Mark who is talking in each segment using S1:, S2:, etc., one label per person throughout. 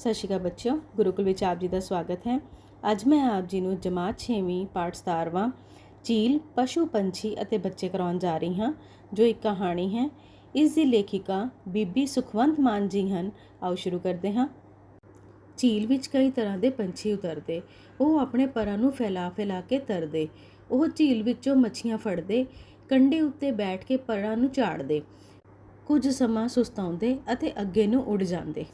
S1: ਸਤਿ ਸ਼੍ਰੀ ਅਕਾਲ ਬੱਚਿਓ, ਗੁਰੂਕੁਲ ਵਿੱਚ ਆਪ ਜੀ ਦਾ ਸਵਾਗਤ ਹੈ। ਅੱਜ ਮੈਂ ਆਪ ਜੀ ਨੂੰ ਜਮਾਤ 6ਵੀਂ ਪਾਠ 17ਵਾਂ ਝੀਲ ਪਸ਼ੂ ਪੰਛੀ ਅਤੇ ਬੱਚੇ ਕਰਾਉਣ ਜਾ ਰਹੀ ਹਾਂ, ਜੋ ਇੱਕ ਕਹਾਣੀ ਹੈ। ਇਸ ਦੀ ਲੇਖਿਕਾ ਬੀਬੀ ਸੁਖਵੰਤ ਮਾਨ ਜੀ ਹਨ। ਆਓ ਸ਼ੁਰੂ ਕਰਦੇ ਹਾਂ। ਝੀਲ ਵਿੱਚ ਕਈ ਤਰ੍ਹਾਂ ਦੇ ਪੰਛੀ ਉਤਰਦੇ, ਉਹ ਆਪਣੇ ਪਰਾਂ ਨੂੰ ਫੈਲਾ ਫੈਲਾ ਕੇ ਤਰਦੇ। ਉਹ ਝੀਲ ਵਿੱਚੋਂ ਮੱਛੀਆਂ ਫੜਦੇ ਕੰਡੇ ਉੱਤੇ ਬੈਠ ਕੇ ਪਰਾਂ ਨੂੰ ਝਾੜਦੇ। ਕੁਝ ਸਮਾਂ ਸੁਸਤਾਉਂਦੇ ਅਤੇ ਅੱਗੇ ਨੂੰ ਉੱਡ ਜਾਂਦੇ।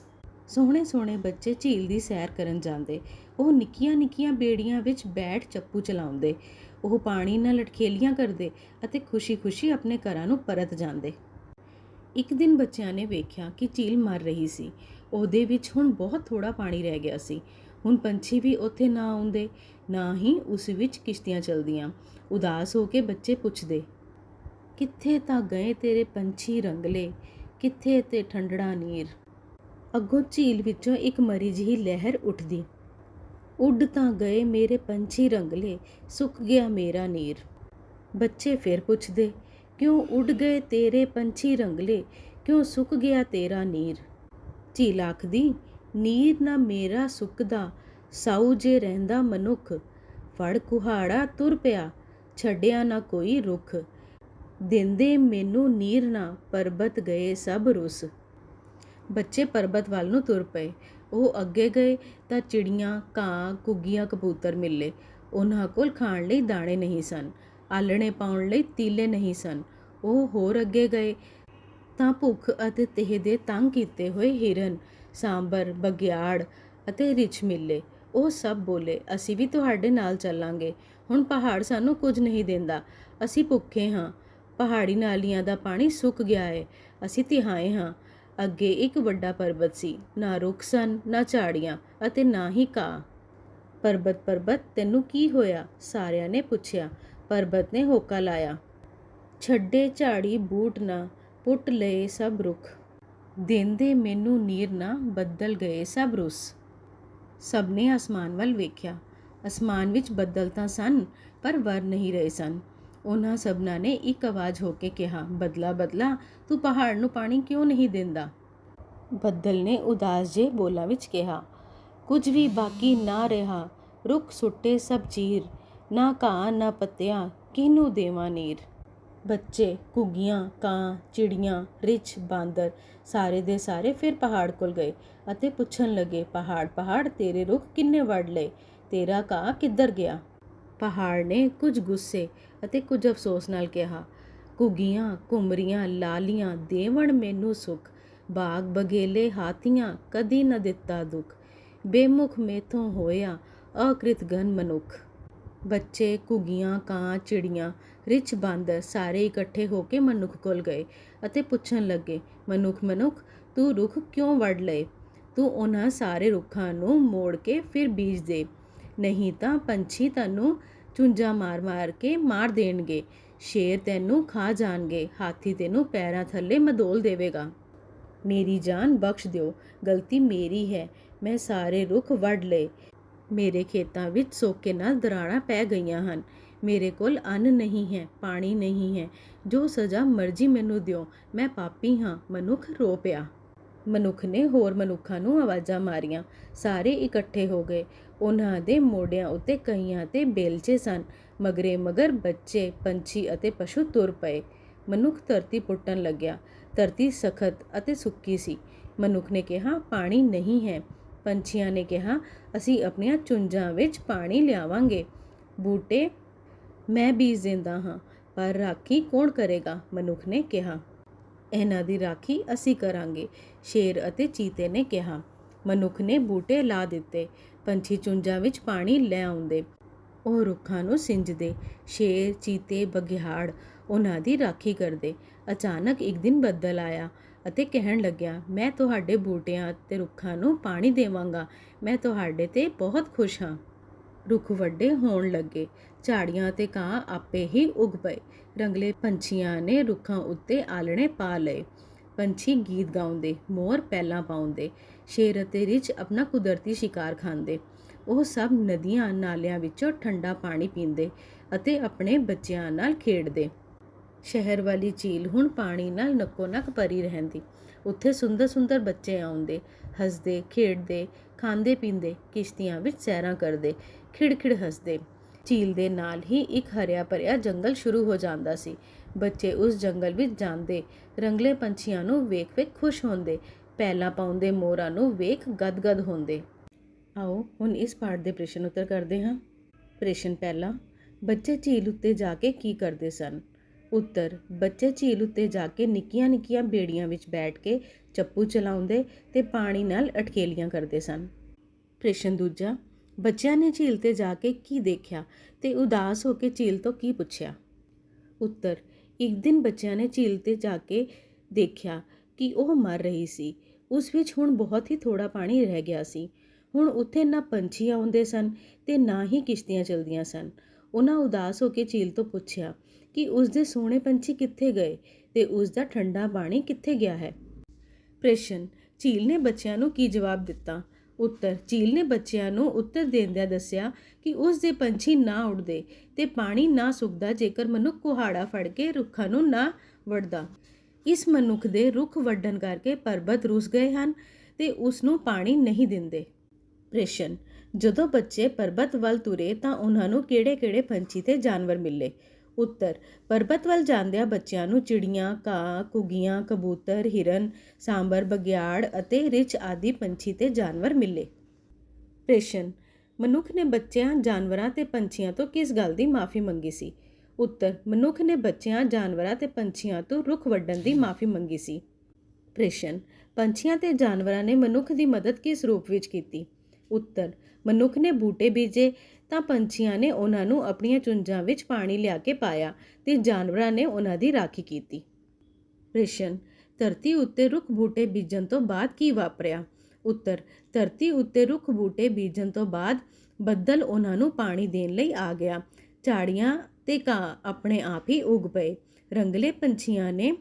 S1: ਸੋਹਣੇ ਸੋਹਣੇ ਬੱਚੇ ਝੀਲ ਦੀ ਸੈਰ ਕਰਨ ਜਾਂਦੇ। ਉਹ ਨਿੱਕੀਆਂ ਨਿੱਕੀਆਂ ਬੇੜੀਆਂ ਵਿੱਚ ਬੈਠ ਚੱਪੂ ਚਲਾਉਂਦੇ। ਉਹ ਪਾਣੀ ਨਾਲ ਲਟਖੇਲੀਆਂ ਕਰਦੇ ਅਤੇ ਖੁਸ਼ੀ-ਖੁਸ਼ੀ ਆਪਣੇ ਘਰਾਂ ਨੂੰ ਪਰਤ ਜਾਂਦੇ। ਇੱਕ ਦਿਨ ਬੱਚਿਆਂ ਨੇ ਵੇਖਿਆ ਕਿ ਝੀਲ ਮਰ ਰਹੀ ਸੀ। ਉਹਦੇ ਵਿੱਚ ਹੁਣ ਬਹੁਤ ਥੋੜਾ ਪਾਣੀ ਰਹਿ ਗਿਆ ਸੀ। ਹੁਣ ਪੰਛੀ ਵੀ ਉੱਥੇ ਨਾ ਆਉਂਦੇ, ਨਾ ਹੀ ਉਸ ਵਿੱਚ ਕਿਸ਼ਤੀਆਂ ਚਲਦੀਆਂ। ਉਦਾਸ ਹੋ ਕੇ ਬੱਚੇ ਪੁੱਛਦੇ, ਕਿੱਥੇ ਤਾਂ ਗਏ ਤੇਰੇ ਪੰਛੀ ਰੰਗਲੇ? ਕਿੱਥੇ ਤੇ ਠੰਡੜਾ ਨੀਰ? ਅੱਗੋਂ ਝੀਲ ਵਿੱਚੋਂ ਇੱਕ ਮਰੀ ਜਿਹੀ ਲਹਿਰ ਉੱਠਦੀ। ਉੱਡ ਤਾਂ ਗਏ ਮੇਰੇ ਪੰਛੀ ਰੰਗਲੇ, ਸੁੱਕ ਗਿਆ ਮੇਰਾ ਨੀਰ। ਬੱਚੇ ਫਿਰ ਪੁੱਛਦੇ, ਕਿਉਂ ਉੱਡ ਗਏ ਤੇਰੇ ਪੰਛੀ ਰੰਗਲੇ? ਕਿਉਂ ਸੁੱਕ ਗਿਆ ਤੇਰਾ ਨੀਰ? ਝੀਲ ਆਖਦੀ, ਨੀਰ ਨਾ ਮੇਰਾ ਸੁੱਕਦਾ, ਸਾਊ ਜੇ ਰਹਿੰਦਾ ਮਨੁੱਖ। ਫੜ ਕੁਹਾੜਾ ਤੁਰ ਪਿਆ, ਛੱਡਿਆ ਨਾ ਕੋਈ ਰੁੱਖ। ਦਿੰਦੇ ਮੈਨੂੰ ਨੀਰ ਨਾ, ਪਰਬਤ ਗਏ ਸਭ ਰੁੱਸ। ਬੱਚੇ ਪਰਬਤ ਵੱਲ ਨੂੰ ਤੁਰ ਪਏ। ਉਹ ਅੱਗੇ ਗਏ ਤਾਂ ਚਿੜੀਆਂ ਕਾਂ ਘੁੱਗੀਆਂ, ਕਬੂਤਰ ਮਿਲੇ। ਉਹਨਾਂ ਕੋਲ ਖਾਣ ਲਈ ਦਾਣੇ ਨਹੀਂ ਸਨ ਆਲਣੇ ਪਾਉਣ ਲਈ ਤੀਲੇ ਨਹੀਂ ਸਨ। ਉਹ ਹੋਰ ਅੱਗੇ ਗਏ ਤਾਂ ਭੁੱਖ ਅਤੇ ਤੇਹ ਦੇ ਤੰਗ ਕੀਤੇ ਹੋਏ ਹਿਰਨ, ਸਾਂਬਰ ਬਗਿਆੜ ਅਤੇ ਰਿਛ ਮਿਲੇ। ਉਹ ਸਭ ਬੋਲੇ, ਅਸੀਂ ਵੀ ਤੁਹਾਡੇ ਨਾਲ ਚੱਲਾਂਗੇ। ਹੁਣ ਪਹਾੜ ਸਾਨੂੰ ਕੁਝ ਨਹੀਂ ਦਿੰਦਾ। ਅਸੀਂ ਭੁੱਖੇ ਹਾਂ। ਪਹਾੜੀ ਨਾਲੀਆਂ ਦਾ ਪਾਣੀ ਸੁੱਕ ਗਿਆ ਹੈ ਅਸੀਂ ਤਿਹਾਏ ਹਾਂ। ਅੱਗੇ ਇੱਕ ਵੱਡਾ ਪਰਬਤ ਸੀ। ਨਾ ਰੁੱਖ ਸਨ, ਨਾ ਝਾੜੀਆਂ ਅਤੇ ਨਾ ਹੀ ਘਾਹ। ਪਰਬਤ ਪਰਬਤ, ਤੈਨੂੰ ਕੀ ਹੋਇਆ? ਸਾਰਿਆਂ ਨੇ ਪੁੱਛਿਆ। ਪਰਬਤ ਨੇ ਹੋਕਾ ਲਾਇਆ। ਛੱਡੇ ਝਾੜੀ ਬੂਟ ਨਾ, ਪੁੱਟ ਲਏ ਸਭ ਰੁੱਖ। ਦਿੰਦੇ ਮੈਨੂੰ ਨੀਰ ਨਾ ਬੱਦਲ ਗਏ ਸਭ ਰੁੱਸ। ਸਭ ਨੇ ਅਸਮਾਨ ਵੱਲ ਵੇਖਿਆ। ਅਸਮਾਨ ਵਿੱਚ ਬੱਦਲ ਤਾਂ ਸਨ, ਪਰ ਵਰ ਨਹੀਂ ਰਹੇ ਸਨ। ਉਹਨਾਂ ਸਭਨਾਂ ਨੇ ਇੱਕ ਆਵਾਜ਼ ਹੋ ਕੇ ਕਿਹਾ, ਬਦਲਾ ਬਦਲਾ, ਤੂੰ ਪਹਾੜ ਨੂੰ ਪਾਣੀ ਕਿਉਂ ਨਹੀਂ ਦਿੰਦਾ? ਬੱਦਲ ਨੇ ਉਦਾਸ ਜੇ ਬੋਲਾਂ ਵਿੱਚ ਕਿਹਾ, ਕੁਝ ਵੀ ਬਾਕੀ ਨਾ ਰਿਹਾ, ਰੁੱਖ ਸੁੱਟੇ ਸਭ ਚੀਰ, ਨਾ ਘਾਹ, ਨਾ ਪੱਤਿਆਂ, ਕਿਹਨੂੰ ਦੇਵਾਂ ਨੀਰ? ਬੱਚੇ ਕੁੱਗੀਆਂ ਕਾਂ, ਚਿੜੀਆਂ, ਰਿਛ, ਬਾਂਦਰ, ਸਾਰੇ ਦੇ ਸਾਰੇ ਫਿਰ ਪਹਾੜ ਕੋਲ ਗਏ ਅਤੇ ਪੁੱਛਣ ਲੱਗੇ, ਪਹਾੜ ਪਹਾੜ, ਤੇਰੇ ਰੁੱਖ ਕਿੰਨੇ ਵੜ ਲਏ? ਤੇਰਾ ਘਾਹ ਕਿੱਧਰ ਗਿਆ? ਪਹਾੜ ਨੇ ਕੁਝ ਗੁੱਸੇ ਅਤੇ ਕੁਝ ਅਫਸੋਸ ਨਾਲ ਕਿਹਾ, ਘੁੱਗੀਆਂ, ਘੁੰਮਰੀਆਂ, ਲਾਲੀਆਂ, ਦੇਵਣ ਮੈਨੂੰ ਸੁਖ, ਬਾਗ ਬਗੇਲੇ ਹਾਥੀਆਂ ਕਦੀ ਨਾ ਦਿੱਤਾ ਦੁੱਖ, ਬੇਮੁਖ ਮੇਥੋਂ ਹੋਇਆ ਅਕ੍ਰਿਤ ਮਨੁੱਖ। ਬੱਚੇ ਕੁੱਗੀਆਂ ਕਾਂ, ਚਿੜੀਆਂ, ਰਿਛ ਬਾਂਦਰ ਸਾਰੇ ਇਕੱਠੇ ਹੋ ਕੇ ਮਨੁੱਖ ਕੋਲ ਗਏ ਅਤੇ ਪੁੱਛਣ ਲੱਗੇ, ਮਨੁੱਖ ਮਨੁੱਖ, ਤੂੰ ਰੁੱਖ ਕਿਉਂ ਵੜ ਲਏ? ਤੂੰ ਉਹਨਾਂ ਸਾਰੇ ਰੁੱਖਾਂ ਨੂੰ ਮੋੜ ਕੇ ਫਿਰ ਬੀਜ ਦੇ। ਨਹੀਂ ਤਾਂ ਪੰਛੀ ਤੈਨੂੰ ਚੁੰਝਾ ਮਾਰ-ਮਾਰ ਕੇ ਮਾਰ ਦੇਣਗੇ। ਸ਼ੇਰ ਤੈਨੂੰ ਖਾ ਜਾਣਗੇ, ਹਾਥੀ ਤੈਨੂੰ ਪੈਰਾਂ ਥੱਲੇ ਮਦੋਲ ਦੇਵੇਗਾ। ਮੇਰੀ ਜਾਨ ਬਖਸ਼ ਦਿਓ, ਗਲਤੀ ਮੇਰੀ ਹੈ, ਮੈਂ ਸਾਰੇ ਰੁੱਖ ਵੱਢ ਲਏ। ਮੇਰੇ ਖੇਤਾਂ ਵਿੱਚ ਸੋਕੇ ਨਾਲ ਦਰਾੜਾਂ ਪੈ ਗਈਆਂ ਹਨ। ਮੇਰੇ ਕੋਲ ਅੰਨ ਨਹੀਂ ਹੈ, ਪਾਣੀ ਨਹੀਂ ਹੈ। ਜੋ ਸਜ਼ਾ ਮਰਜ਼ੀ ਮੈਨੂੰ ਦਿਓ, ਮੈਂ ਪਾਪੀ ਹਾਂ, ਮਨੁੱਖ ਰੋ ਪਿਆ। ਮਨੁੱਖ ਨੇ ਹੋਰ ਮਨੁੱਖਾਂ ਨੂੰ ਆਵਾਜ਼ਾਂ ਮਾਰੀਆਂ। ਸਾਰੇ ਇਕੱਠੇ ਹੋ ਗਏ। ਉਹਨਾਂ ਦੇ ਮੋਢਿਆਂ ਉੱਤੇ ਕਈਆਂ ਤੇ ਬੇਲਚੇ ਸਨ। ਮਗਰੇ ਮਗਰ ਬੱਚੇ, ਪੰਛੀ ਅਤੇ ਪਸ਼ੂ ਤੁਰ ਪਏ। ਮਨੁੱਖ ਧਰਤੀ ਪੁੱਟਣ ਲੱਗਿਆ। ਧਰਤੀ ਸਖਤ ਅਤੇ ਸੁੱਕੀ ਸੀ। ਮਨੁੱਖ ਨੇ ਕਿਹਾ, ਪਾਣੀ ਨਹੀਂ ਹੈ। ਪੰਛੀਆਂ ਨੇ ਕਿਹਾ, ਅਸੀਂ ਆਪਣੀਆਂ ਚੁੰਝਾਂ ਵਿੱਚ ਪਾਣੀ ਲਿਆਵਾਂਗੇ। ਬੂਟੇ, ਮੈਂ ਬੀਜ ਦਿੰਦਾ ਹਾਂ, ਪਰ ਰਾਖੀ ਕੌਣ ਕਰੇਗਾ? ਮਨੁੱਖ ਨੇ ਕਿਹਾ। ਇਹਨਾਂ ਦੀ ਰਾਖੀ ਅਸੀਂ ਕਰਾਂਗੇ, ਸ਼ੇਰ ਅਤੇ ਚੀਤੇ ਨੇ ਕਿਹਾ। ਮਨੁੱਖ ਨੇ ਬੂਟੇ ਲਾ ਦਿੱਤੇ, ਪੰਛੀ ਚੁੰਝਾਂ ਵਿੱਚ ਪਾਣੀ ਲੈ ਆਉਂਦੇ। ਉਹ ਰੁੱਖਾਂ ਨੂੰ ਸਿੰਜਦੇ, ਸ਼ੇਰ, ਚੀਤੇ ਬਗਿਆੜ ਉਹਨਾਂ ਦੀ ਰਾਖੀ ਕਰਦੇ। ਅਚਾਨਕ ਇੱਕ ਦਿਨ ਬੱਦਲ ਆਇਆ ਅਤੇ ਕਹਿਣ ਲੱਗਿਆ, ਮੈਂ ਤੁਹਾਡੇ ਬੂਟਿਆਂ ਤੇ ਰੁੱਖਾਂ ਨੂੰ ਪਾਣੀ ਦੇਵਾਂਗਾ। ਮੈਂ ਤੁਹਾਡੇ ਤੇ ਬਹੁਤ ਖੁਸ਼ ਹਾਂ। ਰੁੱਖ ਵੱਡੇ ਹੋਣ ਲੱਗੇ। ਝਾੜੀਆਂ ਤੇ ਕਾਂ ਆਪੇ ਹੀ ਉਗ ਪਏ। ਰੰਗਲੇ ਪੰਛੀਆਂ ਨੇ ਰੁੱਖਾਂ ਉੱਤੇ ਆਲਣੇ ਪਾ ਲਏ। ਪੰਛੀ ਗੀਤ ਗਾਉਂਦੇ, ਮੋਰ ਪੈਲਾਂ ਪਾਉਂਦੇ, ਸ਼ੇਰ ਅਤੇ ਰਿਛ ਆਪਣਾ ਕੁਦਰਤੀ ਸ਼ਿਕਾਰ ਖਾਂਦੇ। ਉਹ ਸਭ ਨਦੀਆਂ ਨਾਲਿਆਂ ਵਿੱਚੋਂ ਠੰਡਾ ਪਾਣੀ ਪੀਂਦੇ ਅਤੇ ਆਪਣੇ ਬੱਚਿਆਂ ਨਾਲ ਖੇਡਦੇ। ਸ਼ਹਿਰ ਵਾਲੀ ਝੀਲ ਹੁਣ ਪਾਣੀ ਨਾਲ ਨੱਕੋ ਨੱਕ ਭਰੀ ਰਹਿੰਦੀ। ਉੱਥੇ ਸੁੰਦਰ ਸੁੰਦਰ ਬੱਚੇ ਆਉਂਦੇ, ਹੱਸਦੇ, ਖੇਡਦੇ, ਖਾਂਦੇ ਪੀਂਦੇ, ਕਿਸ਼ਤੀਆਂ ਵਿੱਚ ਸੈਰਾਂ ਕਰਦੇ। ਖਿੜਖਿੜ ਹੱਸਦੇ। ਝੀਲ ਦੇ ਨਾਲ ਹੀ ਇੱਕ ਹਰਿਆ ਭਰਿਆ ਜੰਗਲ ਸ਼ੁਰੂ ਹੋ ਜਾਂਦਾ ਸੀ। ਬੱਚੇ ਉਸ ਜੰਗਲ ਵਿੱਚ ਜਾਂਦੇ, ਰੰਗਲੇ ਪੰਛੀਆਂ ਨੂੰ ਵੇਖ ਵੇਖ ਖੁਸ਼ ਹੁੰਦੇ ਪਹਿਲਾ ਪਾਉਂਦੇ ਮੋਰਾਂ ਨੂੰ ਵੇਖ ਗਦਗਦ ਹੁੰਦੇ। ਆਓ ਹੁਣ ਇਸ ਪਾਠ ਦੇ ਪ੍ਰਸ਼ਨ ਉੱਤਰ ਕਰਦੇ ਹਾਂ। ਪ੍ਰਸ਼ਨ ਪਹਿਲਾ, ਬੱਚੇ ਝੀਲ ਉੱਤੇ ਜਾ ਕੇ ਕੀ ਕਰਦੇ ਸਨ? ਉੱਤਰ, ਬੱਚੇ ਝੀਲ ਉੱਤੇ ਜਾ ਕੇ ਨਿੱਕੀਆਂ ਨਿੱਕੀਆਂ ਬੇੜੀਆਂ ਵਿੱਚ ਬੈਠ ਕੇ ਚੱਪੂ ਚਲਾਉਂਦੇ ਤੇ ਪਾਣੀ ਨਾਲ ਅਟਕੇਲੀਆਂ ਕਰਦੇ ਸਨ। ਪ੍ਰਸ਼ਨ ਦੂਜਾ ਬੱਚਿਆਂ ਨੇ ਝੀਲ ਤੇ ਜਾ ਕੇ ਕੀ ਦੇਖਿਆ ਤੇ ਉਦਾਸ ਹੋ ਕੇ ਝੀਲ ਤੋਂ ਕੀ ਪੁੱਛਿਆ? ਉੱਤਰ, ਇੱਕ ਦਿਨ ਬੱਚਿਆਂ ਨੇ ਝੀਲ ਤੇ ਜਾ ਕੇ ਦੇਖਿਆ ਕਿ ਉਹ ਮਰ ਰਹੀ ਸੀ। ਉਸ ਵਿੱਚ ਹੁਣ ਬਹੁਤ ਹੀ ਥੋੜਾ ਪਾਣੀ ਰਹਿ ਗਿਆ ਸੀ। ਹੁਣ ਉੱਥੇ ਨਾ ਪੰਛੀ ਆਉਂਦੇ ਸਨ ਤੇ ਨਾ ਹੀ ਕਿਸ਼ਤੀਆਂ ਚਲਦੀਆਂ ਸਨ। ਉਹਨਾਂ ਉਦਾਸ ਹੋ ਕੇ ਝੀਲ ਤੋਂ ਪੁੱਛਿਆ ਕਿ ਉਸ ਦੇ ਸੋਹਣੇ ਪੰਛੀ ਕਿੱਥੇ ਗਏ ਤੇ ਉਸ ਦਾ ਠੰਡਾ ਪਾਣੀ ਕਿੱਥੇ ਗਿਆ ਹੈ? ਪ੍ਰਸ਼ਨ, ਝੀਲ ਨੇ ਬੱਚਿਆਂ ਨੂੰ ਕੀ ਜਵਾਬ ਦਿੱਤਾ? ਉੱਤਰ। ਝੀਲ ਨੇ ਬੱਚਿਆਂ ਨੂੰ ਉੱਤਰ ਦੇਂਦਿਆਂ ਦੱਸਿਆ ਕਿ ਉਸ ਦੇ ਪੰਛੀ ਨਾ ਉੱਡਦੇ ਤੇ ਪਾਣੀ ਨਾ ਸੁੱਕਦਾ ਜੇਕਰ ਮਨੁੱਖ ਕੁਹਾੜਾ ਫੜ ਕੇ ਰੁੱਖਾਂ ਨੂੰ ਨਾ ਵੜਦਾ ਇਸ ਮਨੁੱਖ ਦੇ ਰੁੱਖ ਵੱਢਣ ਕਰਕੇ ਪਰਬਤ ਰੁੱਸ ਗਏ ਹਨ ਤੇ ਉਸ ਨੂੰ ਪਾਣੀ ਨਹੀਂ ਦਿੰਦੇ। ਪ੍ਰਸ਼ਨ ਜਦੋਂ ਬੱਚੇ ਪਰਬਤ ਵੱਲ ਤੁਰੇ ਤਾਂ ਉਹਨਾਂ ਨੂੰ ਕਿਹੜੇ-ਕਿਹੜੇ ਪੰਛੀ ਤੇ ਜਾਨਵਰ ਮਿਲੇ? ਉੱਤਰ। ਪਰਬਤ ਵੱਲ ਜਾਂਦਿਆਂ ਬੱਚਿਆਂ ਨੂੰ ਚਿੜੀਆਂ ਕਾਂ ਕੁਗੀਆਂ ਕਬੂਤਰ, ਹਿਰਨ, ਸਾਂਬਰ ਬਗਿਆੜ ਅਤੇ ਰਿਛ ਆਦਿ ਪੰਛੀ ਤੇ ਜਾਨਵਰ ਮਿਲੇ। ਪ੍ਰਸ਼ਨ ਮਨੁੱਖ ਨੇ ਬੱਚਿਆਂ, ਜਾਨਵਰਾਂ ਤੇ ਪੰਛੀਆਂ ਤੋਂ ਕਿਸ ਗੱਲ ਦੀ ਮਾਫੀ ਮੰਗੀ ਸੀ? ਉੱਤਰ ਮਨੁੱਖ ਨੇ ਬੱਚਿਆਂ, ਜਾਨਵਰਾਂ ਤੇ ਪੰਛੀਆਂ ਤੋਂ ਰੁੱਖ ਵੱਢਣ ਦੀ ਮਾਫੀ ਮੰਗੀ ਸੀ। ਪ੍ਰਸ਼ਨ ਪੰਛੀਆਂ ਤੇ ਜਾਨਵਰਾਂ ਨੇ ਮਨੁੱਖ ਦੀ ਮਦਦ ਕਿਸ ਰੂਪ ਵਿੱਚ ਕੀਤੀ? ਉੱਤਰ, ਮਨੁੱਖ ਨੇ ਬੂਟੇ ਬੀਜੇ ਤਾਂ ਪੰਛੀਆਂ ਨੇ ਉਹਨਾਂ ਨੂੰ ਆਪਣੀਆਂ ਚੁੰਝਾਂ ਵਿੱਚ ਪਾਣੀ ਲਿਆ ਕੇ ਪਾਇਆ ਤੇ ਜਾਨਵਰਾਂ ਨੇ ਉਹਨਾਂ ਦੀ ਰਾਖੀ ਕੀਤੀ। ਪ੍ਰਸ਼ਨ ਧਰਤੀ ਉੱਤੇ ਰੁੱਖ ਬੂਟੇ ਬੀਜਣ ਤੋਂ ਬਾਅਦ ਕੀ ਵਾਪਰਿਆ? ਉੱਤਰ, ਧਰਤੀ ਉੱਤੇ ਰੁੱਖ ਬੂਟੇ ਬੀਜਣ ਤੋਂ ਬਾਅਦ ਬੱਦਲ ਉਹਨਾਂ ਨੂੰ ਪਾਣੀ ਦੇਣ ਲਈ ਆ ਗਿਆ। ਝਾੜੀਆਂ ਤੇ ਕਾਂ ਆਪਣੇ ਆਪ ਹੀ ਉਗ ਪਏ। ਰੰਗਲੇ ਪੰਛੀਆਂ ਨੇ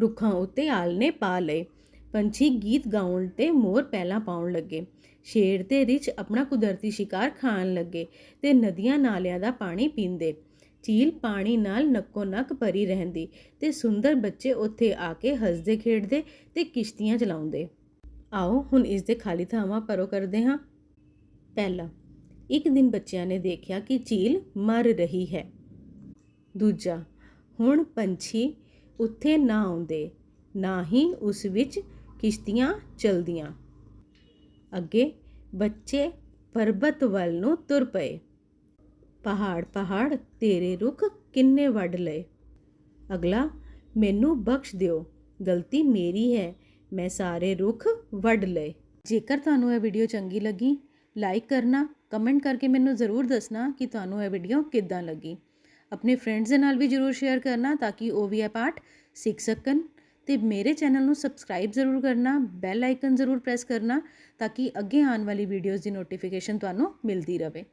S1: ਰੁੱਖਾਂ ਉੱਤੇ ਆਲਣੇ ਪਾ ਲਏ। ਪੰਛੀ ਗੀਤ ਗਾਉਣ ਤੇ ਮੋਰ ਪਹਿਲਾਂ ਪਾਉਣ ਲੱਗੇ। ਸ਼ੇਰ ਤੇ ਰਿਛ ਆਪਣਾ ਕੁਦਰਤੀ ਸ਼ਿਕਾਰ ਖਾਣ ਲੱਗੇ ਤੇ ਨਦੀਆਂ ਨਾਲਿਆਂ ਦਾ ਪਾਣੀ ਪੀਂਦੇ। ਝੀਲ ਪਾਣੀ ਨਾਲ ਨੱਕੋ ਨੱਕ ਭਰੀ ਰਹਿੰਦੀ ਤੇ ਸੁੰਦਰ ਬੱਚੇ ਉੱਥੇ ਆ ਕੇ ਹੱਸਦੇ ਖੇਡਦੇ ਤੇ ਕਿਸ਼ਤੀਆਂ ਚਲਾਉਂਦੇ। ਆਓ ਹੁਣ ਇਸ ਦੇ ਖਾਲੀ ਥਾਵਾਂ ਪਰੋ ਕਰਦੇ ਹਾਂ। ਪਹਿਲਾ, ਇੱਕ ਦਿਨ ਬੱਚਿਆਂ ਨੇ ਦੇਖਿਆ ਕਿ ਝੀਲ ਮਰ ਰਹੀ ਹੈ। ਦੂਜਾ, ਹੁਣ ਪੰਛੀ ਉੱਥੇ ਨਾ ਆਉਂਦੇ, ਨਾ ਹੀ ਉਸ ਵਿੱਚ ਕਿਸ਼ਤੀਆਂ ਚਲਦੀਆਂ। ਅੱਗੇ ਬੱਚੇ ਪਰਬਤ ਵੱਲ ਨੂੰ ਤੁਰ ਪਏ। ਪਹਾੜ ਪਹਾੜ, ਤੇਰੇ ਰੁੱਖ ਕਿੰਨੇ ਵੱਢ ਲਏ। ਅਗਲਾ, ਮੈਨੂੰ ਬਖਸ਼ ਦਿਓ, ਗਲਤੀ ਮੇਰੀ ਹੈ, ਮੈਂ ਸਾਰੇ ਰੁੱਖ ਵੱਢ ਲਏ। ਜੇਕਰ ਤੁਹਾਨੂੰ ਇਹ ਵੀਡੀਓ ਚੰਗੀ ਲੱਗੀ, ਲਾਈਕ ਕਰਨਾ, ਕਮੈਂਟ ਕਰਕੇ ਮੈਨੂੰ ਜ਼ਰੂਰ ਦੱਸਣਾ ਕਿ ਤੁਹਾਨੂੰ ਇਹ ਵੀਡੀਓ ਕਿੱਦਾਂ ਲੱਗੀ। ਆਪਣੇ ਫਰੈਂਡਸ ਦੇ ਨਾਲ ਵੀ ਜ਼ਰੂਰ ਸ਼ੇਅਰ ਕਰਨਾ ਤਾਂ ਕਿ ਉਹ ਵੀ ਇਹ ਪਾਠ ਸਿੱਖ ਸਕਣ। ਤੇ ਮੇਰੇ ਚੈਨਲ ਨੂੰ ਸਬਸਕ੍ਰਾਈਬ ਜ਼ਰੂਰ ਕਰਨਾ, ਬੈਲ ਆਈਕਨ ਜ਼ਰੂਰ ਪ੍ਰੈਸ ਕਰਨਾ ਤਾਂ ਕਿ ਅੱਗੇ ਆਉਣ ਵਾਲੀ ਵੀਡੀਓਜ਼ ਦੀ ਨੋਟੀਫਿਕੇਸ਼ਨ ਤੁਹਾਨੂੰ ਮਿਲਦੀ ਰਹੇ।